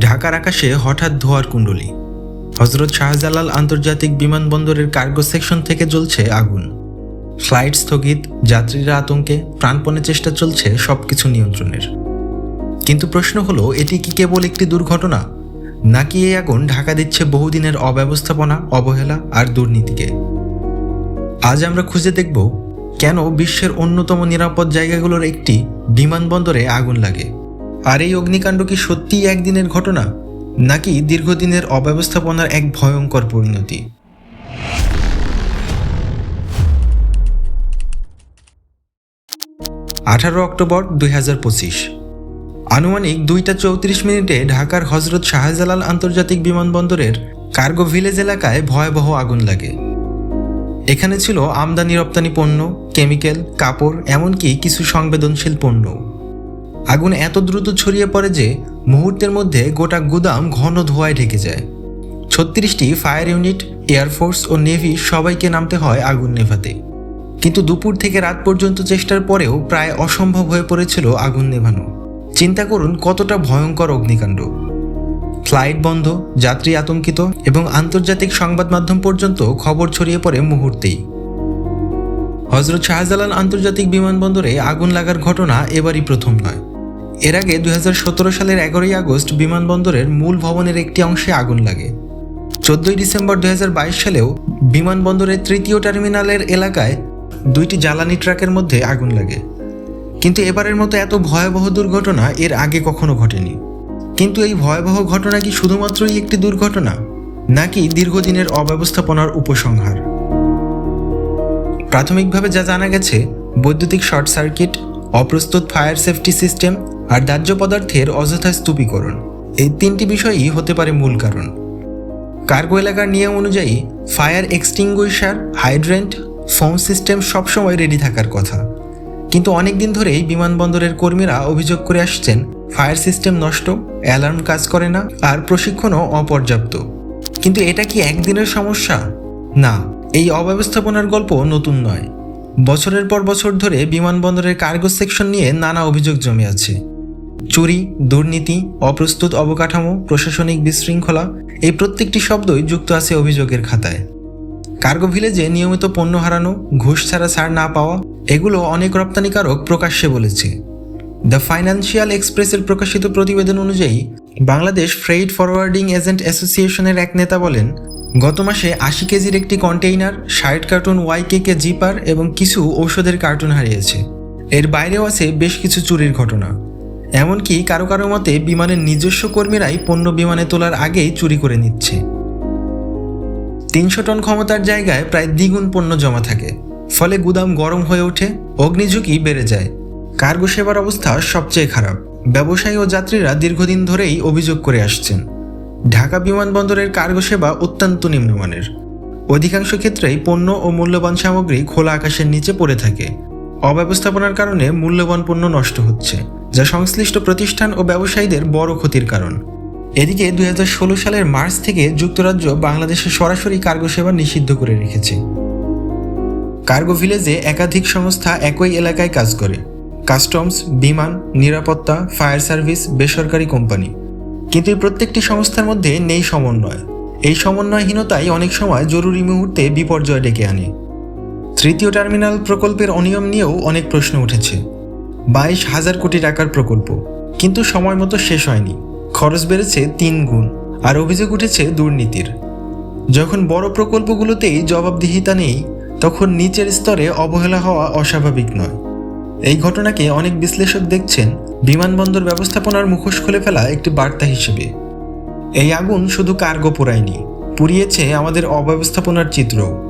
ঢাকার আকাশে হঠাৎ ধোয়ার কুণ্ডলী। হজরত শাহজালাল আন্তর্জাতিক বিমানবন্দরের কার্গো সেকশন থেকে জ্বলছে আগুন। ফ্লাইট স্থগিত, যাত্রীরা আতঙ্কে, প্রাণপণে চেষ্টা চলছে সব কিছু নিয়ন্ত্রণের। কিন্তু প্রশ্ন হলো, এটি কি কেবল একটি দুর্ঘটনা? নাকি এই আগুন ঢাকা দিচ্ছে বহুদিনের অব্যবস্থাপনা, অবহেলা আর দুর্নীতিকে? আজ আমরা খুঁজে দেখব, কেন বিশ্বের অন্যতম নিরাপদ জায়গাগুলোর একটি বিমানবন্দরে আগুন লাগে। আর এই অগ্নিকাণ্ড কি সত্যিই একদিনের ঘটনা? নাকি দীর্ঘদিনের অব্যবস্থাপনার এক ভয়ঙ্কর পরিণতি? আঠারো অক্টোবর দুই হাজার পঁচিশ। আনুমানিক দুইটা চৌত্রিশ মিনিটে ঢাকার হজরত শাহজালাল আন্তর্জাতিক বিমানবন্দরের কার্গো ভিলেজ এলাকায় ভয়াবহ আগুন লাগে। এখানে ছিল আমদানি রপ্তানি পণ্য, কেমিক্যাল, কাপড়, এমনকি কিছু সংবেদনশীল পণ্য আগুন এত দ্রুত ছড়িয়ে পড়ে যে মুহূর্তের মধ্যে গোটা গুদাম ঘন ধোঁয়ায় ঢেকে যায়। ছত্রিশটি ফায়ার ইউনিট এয়ারফোর্স ও নেভি সবাইকে নামতে হয় আগুন নেভাতে। কিন্তু দুপুর থেকে রাত পর্যন্ত চেষ্টার পরেও প্রায় অসম্ভব হয়ে পড়েছিল আগুন নেভানো। চিন্তা করুন কতটা ভয়ঙ্কর অগ্নিকাণ্ড। ফ্লাইট বন্ধ, যাত্রী আতঙ্কিত এবং আন্তর্জাতিক সংবাদ মাধ্যম পর্যন্ত খবর ছড়িয়ে পড়ে মুহূর্তেই। হজরত শাহজালাল আন্তর্জাতিক বিমানবন্দরে আগুন লাগার ঘটনা এবারই প্রথম নয়। এর আগে দুই হাজার সতেরো সালের এগারোই আগস্ট বিমানবন্দরের মূল ভবনের একটি অংশে আগুন লাগে। চোদ্দই ডিসেম্বর দুই হাজার বাইশ সালেও বিমানবন্দরের তৃতীয় টার্মিনালের এলাকায় দুইটি জ্বালানি ট্রাকের মধ্যে আগুন লাগে। কিন্তু এবারের মতো এত ভয়াবহ দুর্ঘটনা এর আগে কখনো ঘটেনি। কিন্তু এই ভয়াবহ ঘটনা কি শুধুমাত্রই একটি দুর্ঘটনা, নাকি দীর্ঘদিনের অব্যবস্থাপনার উপসংহার? প্রাথমিকভাবে যা জানা গেছে, বৈদ্যুতিক শর্ট সার্কিট, অপ্রস্তুত ফায়ার সেফটি সিস্টেম আর দাহ্য পদার্থের অযথা স্তূপীকরণ। এই তিনটি বিষয়ই হতে পারে মূল কারণ। কার্গো এলাকার নিয়ম অনুযায়ী, fire extinguisher, hydrant, phone system সবসময় রেডি থাকার কথা। কিন্তু অনেক দিন ধরেই বিমানবন্দরের কর্মীরা অভিযোগ করে আসছেন, ফায়ার সিস্টেম নষ্ট, অ্যালার্ম কাজ করে না, আর প্রশিক্ষণও অপর্যাপ্ত। কিন্তু এটা কি একদিনের সমস্যা? না, এই অব্যবস্থাপনার গল্প নতুন নয়। বছরের পর বছর ধরে বিমানবন্দরের কার্গো সেকশন নিয়ে নানা অভিযোগ জমে আছে। চুরি, দুর্নীতি, অপ্রস্তুত অবকাঠামো, প্রশাসনিক বিশৃঙ্খলা, এই প্রত্যেকটি শব্দই যুক্ত আছে অভিযোগের খাতায়। কার্গো ভিলেজে নিয়মিত পণ্য হারানো, ঘুষ ছাড়া ছাড় না পাওয়া, এগুলো অনেক রপ্তানিকারক প্রকাশ্যে বলেছে। দ্য ফাইন্যান্সিয়াল এক্সপ্রেসের প্রকাশিত প্রতিবেদন অনুযায়ী, বাংলাদেশ ফ্রেইট ফরওয়ার্ডিং এজেন্ট অ্যাসোসিয়েশনের এক নেতা বলেন, গত মাসে আশি কেজির একটি কন্টেইনার, ষাট কার্টুন ওয়াইকেকে জিপার এবং কিছু ঔষধের কার্টুন হারিয়েছে। এর বাইরেও আছে বেশ কিছু চুরির ঘটনা। এমনকি কারও কারও মতে বিমানের নিজস্ব কর্মীরাই পণ্য বিমানে তোলার আগেই চুরি করে নিচ্ছে। তিনশো টন ক্ষমতার জায়গায় প্রায় দ্বিগুণ পণ্য জমা থাকে। ফলে গুদাম গরম হয়ে ওঠে, অগ্নিঝুঁকি বেড়ে যায়। কার্গো সেবার অবস্থা সবচেয়ে খারাপ। ব্যবসায়ী ও যাত্রীরা দীর্ঘদিন ধরেই অভিযোগ করে আসছেন। ঢাকা বিমানবন্দরের কার্গো সেবা অত্যন্ত নিম্নমানের। অধিকাংশ ক্ষেত্রেই পণ্য ও মূল্যবান সামগ্রী খোলা আকাশের নিচে পড়ে থাকে। অব্যবস্থাপনার কারণে মূল্যবান পণ্য নষ্ট হচ্ছে। যা সংশ্লিষ্ট প্রতিষ্ঠান ও ব্যবসায়ীদের বড় ক্ষতির কারণ। এদিকে দুই হাজার ষোলো সালের মার্চ থেকে যুক্তরাজ্য বাংলাদেশে সরাসরি কার্গো সেবা নিষিদ্ধ করে রেখেছে। কার্গো ভিলেজে একাধিক সংস্থা একই এলাকায় কাজ করে। কাস্টমস, বিমান, নিরাপত্তা, ফায়ার সার্ভিস, বেসরকারি কোম্পানি। কিন্তু এই প্রত্যেকটি সংস্থার মধ্যে নেই সমন্বয়। এই সমন্বয়হীনতাই অনেক সময় জরুরি মুহূর্তে বিপর্যয় ডেকে আনে। তৃতীয় টার্মিনাল প্রকল্পের অনিয়ম নিয়েও অনেক প্রশ্ন উঠেছে। বাইশ হাজার কোটি টাকার প্রকল্প। কিন্তু সময় মতো শেষ হয়নি। খরচ বেড়েছে তিন গুণ, আর অভিযোগ উঠেছে দুর্নীতির। যখন বড় প্রকল্পগুলোতেই জবাবদিহিতা নেই, তখন নিচের স্তরে অবহেলা হওয়া অস্বাভাবিক নয়। এই ঘটনাকে অনেক বিশ্লেষক দেখছেন, বিমানবন্দর ব্যবস্থাপনার মুখোশ খুলে ফেলা একটি বার্তা হিসেবে। এই আগুন শুধু কার্গো পোড়ায়নি, পুড়িয়েছে আমাদের অব্যবস্থাপনার চিত্র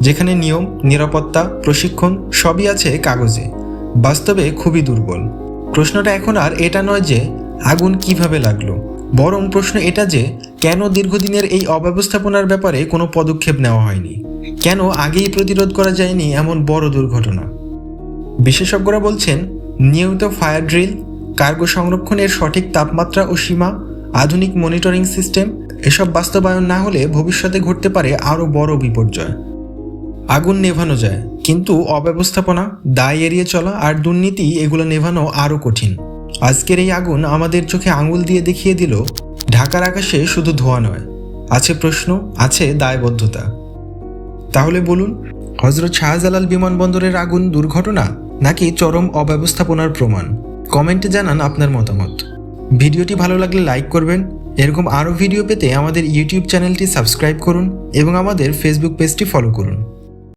যেখানে নিয়ম, নিরাপত্তা, প্রশিক্ষণ সবই আছে কাগজে। বাস্তবে খুবই দুর্বল। প্রশ্নটা এখন আর এটা নয় যে আগুন কীভাবে লাগল, বরং প্রশ্ন এটা যে কেন দীর্ঘদিনের এই অব্যবস্থাপনার ব্যাপারে কোনো পদক্ষেপ নেওয়া হয়নি? কেন আগেই প্রতিরোধ করা যায়নি এমন বড় দুর্ঘটনা? বিশেষজ্ঞরা বলছেন, নিয়মিত ফায়ার ড্রিল, কার্গো সংরক্ষণের সঠিক তাপমাত্রা ও সীমা, আধুনিক মনিটরিং সিস্টেম, এসব বাস্তবায়ন না হলে ভবিষ্যতে ঘটতে পারে আরও বড় বিপর্যয়। আগুন নেভানো যায়। কিন্তু অব্যবস্থাপনা, দায় এড়িয়ে চলা আর দুর্নীতি এগুলো নেভানো আরও কঠিন। আজকের এই আগুন আমাদের চোখে আঙুল দিয়ে দেখিয়ে দিল, ঢাকার আকাশে শুধু ধোঁয়া নয়, আছে প্রশ্ন, আছে দায়বদ্ধতা। তাহলে বলুন হজরত শাহজালাল বিমানবন্দরের আগুন দুর্ঘটনা নাকি চরম অব্যবস্থাপনার প্রমাণ? কমেন্টে জানান আপনার মতামত। ভিডিওটি ভালো লাগলে লাইক করবেন, এরকম আরও ভিডিও পেতে আমাদের ইউটিউব চ্যানেলটি সাবস্ক্রাইব করুন এবং আমাদের ফেসবুক পেজটি ফলো করুন।